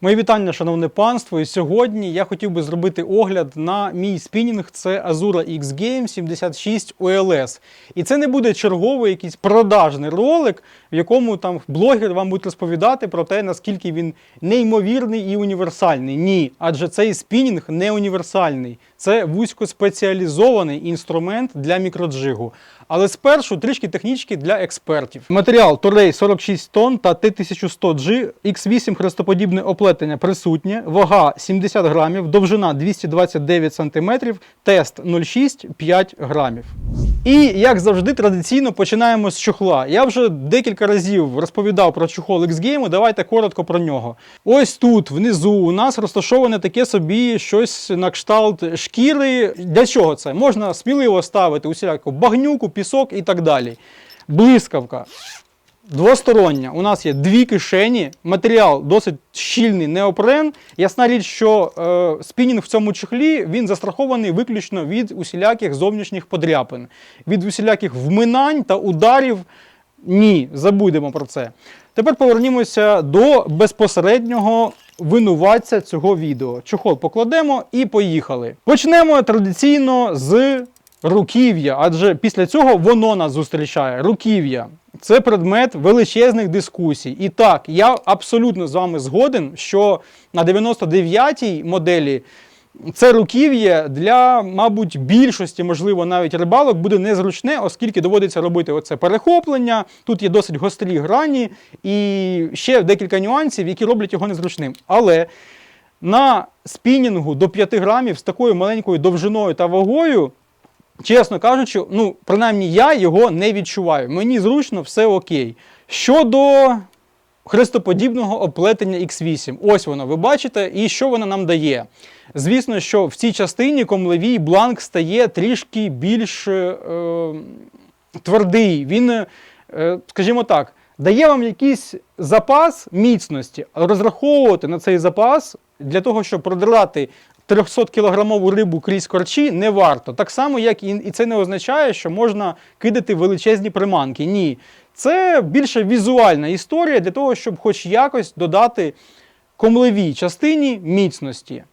Мої вітання, шановне панство. І сьогодні я хотів би зробити огляд на мій спінінг. Це Azura X Game 76 OLS. І це не буде черговий якийсь продажний ролик, в якому там блогер вам буде розповідати про те, наскільки він неймовірний і універсальний. Ні, адже цей спінінг не універсальний. Це вузькоспеціалізований інструмент для мікроджигу. Але спершу трішки технічки для експертів. Матеріал Торей 46 тонн та Т1100G, X8 хрестоподібне оплетення присутнє, вага 70 грамів, довжина 229 см, тест 0,6 5 грамів. І як завжди, традиційно починаємо з чохла. Я вже декілька разів розповідав про чохол X-Game, давайте коротко про нього. Ось тут внизу у нас розташоване таке собі щось на кшталт шкіри. Для чого це? Можна сміливо ставити усіляку багнюку, пісок і так далі. Блискавка. Двостороння. У нас є дві кишені, матеріал досить щільний неопрен. Ясна річ, що е, спінінг в цьому чехлі він застрахований виключно від усіляких зовнішніх подряпин, від усіляких вминань та ударів. Ні, забудемо про це. Тепер повернімося до безпосереднього винуватця цього відео. Чохол покладемо і поїхали. Почнемо традиційно з руків'я, адже після цього воно нас зустрічає. Руків'я. Це предмет величезних дискусій. І так, я абсолютно з вами згоден, що на 99-й моделі це руків'я для, мабуть, більшості, можливо, навіть рибалок буде незручне, оскільки доводиться робити оце перехоплення. Тут є досить гострі грані і ще декілька нюансів, які роблять його незручним. Але на спінінгу до 5 грамів з такою маленькою довжиною та вагою. Чесно кажучи, ну, принаймні я його не відчуваю. Мені зручно, все окей. Щодо хрестоподібного оплетення X8, ось воно, ви бачите, і що воно нам дає. Звісно, що в цій частині комлевій бланк стає трішки більш е, твердий. Він, е, скажімо так, дає вам якийсь запас міцності, розраховувати на цей запас для того, щоб продирати 300-кілограмову рибу крізь корчі не варто. Так само, як і, і це не означає, що можна кидати величезні приманки. Ні. Це більше візуальна історія для того, щоб хоч якось додати комлевій частині міцності.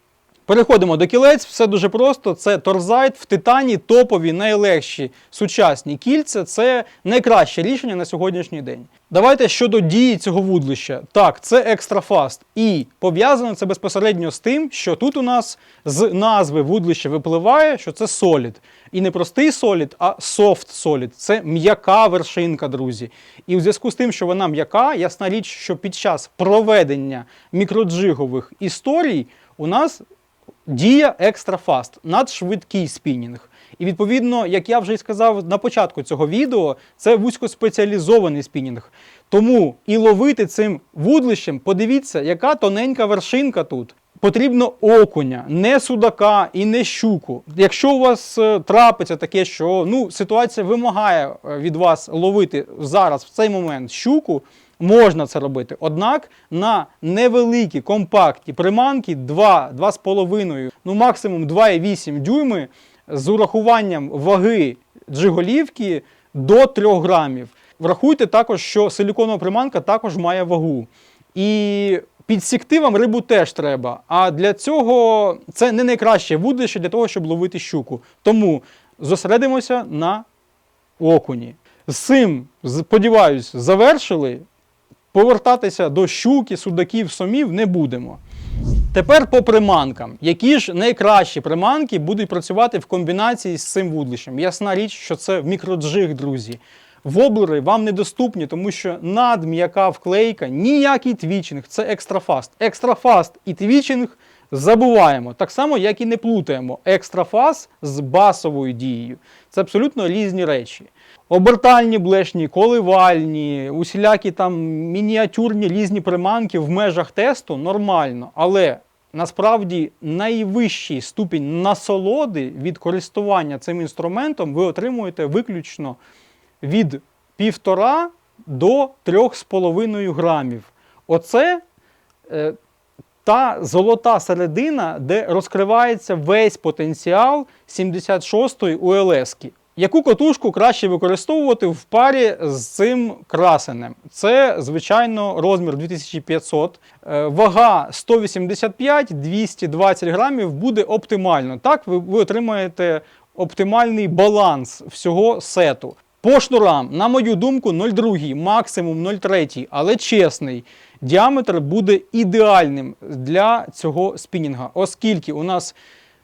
Переходимо до кілець, все дуже просто. Це торзайт в титані, топові, найлегші сучасні кільця. Це найкраще рішення на сьогоднішній день. Давайте щодо дії цього вудлища. Так, це екстрафаст. І пов'язано це безпосередньо з тим, що тут у нас з назви вудлища випливає, що це солід. І не простий солід, а софт солід. Це м'яка вершинка, друзі. І в зв'язку з тим, що вона м'яка, ясна річ, що під час проведення мікроджигових історій у нас дія екстрафаст, надшвидкий спінінг. І відповідно, як я вже й сказав на початку цього відео, це вузькоспеціалізований спінінг. Тому і ловити цим вудлищем, подивіться, яка тоненька вершинка тут. Потрібно окуня, не судака і не щуку. Якщо у вас е, трапиться таке, що ну, ситуація вимагає е, від вас ловити зараз в цей момент щуку, можна це робити. Однак на невеликі компактні приманки 2, 2,5, ну максимум 2,8 дюйми з урахуванням ваги джиголівки до 3 грамів. Врахуйте також, що силіконова приманка також має вагу. І підсікти вам рибу теж треба. А для цього це не найкраще вудлище для того, щоб ловити щуку. Тому зосередимося на окуні. З цим, сподіваюсь, завершили. Повертатися до щуки, судаків, сомів не будемо. Тепер по приманкам. Які ж найкращі приманки будуть працювати в комбінації з цим вудлищем? Ясна річ, що це мікроджиг, друзі. Воблери вам недоступні, тому що надм'яка вклейка, ніякий твічинг, це екстрафаст. Екстрафаст і твічинг забуваємо. Так само, як і не плутаємо екстрафаст з басовою дією. Це абсолютно різні речі. Обертальні блешні, коливальні, усілякі там мініатюрні різні приманки в межах тесту нормально. Але насправді найвищий ступінь насолоди від користування цим інструментом ви отримуєте виключно від 1,5 до 3,5 грамів. Оце е, та золота середина, де розкривається весь потенціал 76-ї УЛС. Яку котушку краще використовувати в парі з цим красенем? Це, звичайно, розмір 2500, е, вага 185-220 грамів буде оптимально. Так ви, ви отримаєте оптимальний баланс всього сету. По шнурам, на мою думку, 0,2, максимум 0,3, але чесний. Діаметр буде ідеальним для цього спінінга, оскільки у нас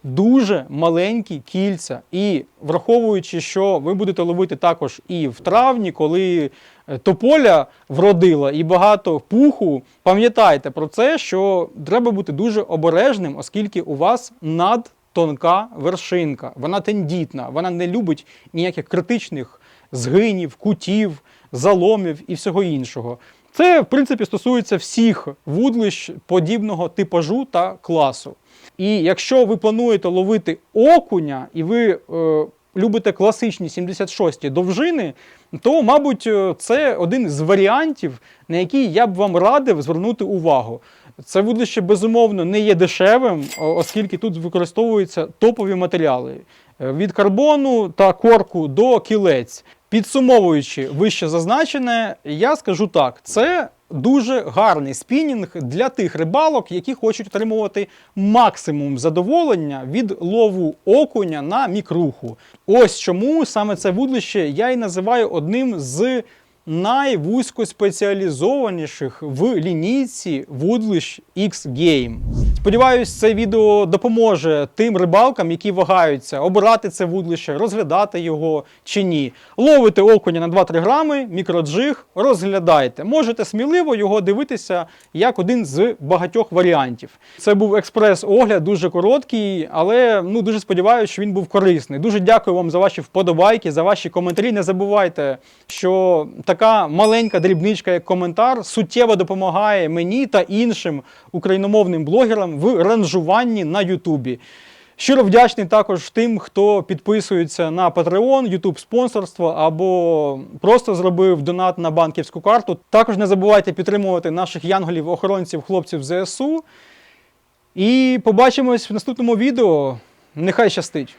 дуже маленькі кільця. І враховуючи, що ви будете ловити також і в травні, коли е, тополя вродила і багато пуху, пам'ятайте про це, що треба бути дуже обережним, оскільки у вас надтонка вершинка. Вона тендітна, вона не любить ніяких критичних згинів, кутів, заломів і всього іншого. Це, в принципі, стосується всіх вудлищ подібного типажу та класу. І якщо ви плануєте ловити окуня, і ви е, любите класичні 76 довжини, то, мабуть, е, це один з варіантів, на який я б вам радив звернути увагу. Це вудлище, безумовно, не є дешевим, оскільки тут використовуються топові матеріали Е, від карбону та корку до кілець. Підсумовуючи вище зазначене, я скажу так: це дуже гарний спінінг для тих рибалок, які хочуть отримувати максимум задоволення від лову окуня на мікруху. Ось чому саме це вудлище я і називаю одним з найвузькоспеціалізованіших в лінійці вудлищ X-Game. Сподіваюсь, це відео допоможе тим рибалкам, які вагаються обирати це вудлище, розглядати його чи ні. Ловите окуня на 2-3 грами, мікроджиг, розглядайте. Можете сміливо його дивитися як один з багатьох варіантів. Це був експрес-огляд, дуже короткий, але ну дуже сподіваюся, що він був корисний. Дуже дякую вам за ваші вподобайки, за ваші коментарі. Не забувайте, що така маленька дрібничка, як коментар, суттєво допомагає мені та іншим україномовним блогерам в ранжуванні на Ютубі. Щиро вдячний також тим, хто підписується на Patreon, YouTube спонсорство або просто зробив донат на банківську карту. Також не забувайте підтримувати наших янголів, охоронців, хлопців ЗСУ. І побачимось в наступному відео. Нехай щастить!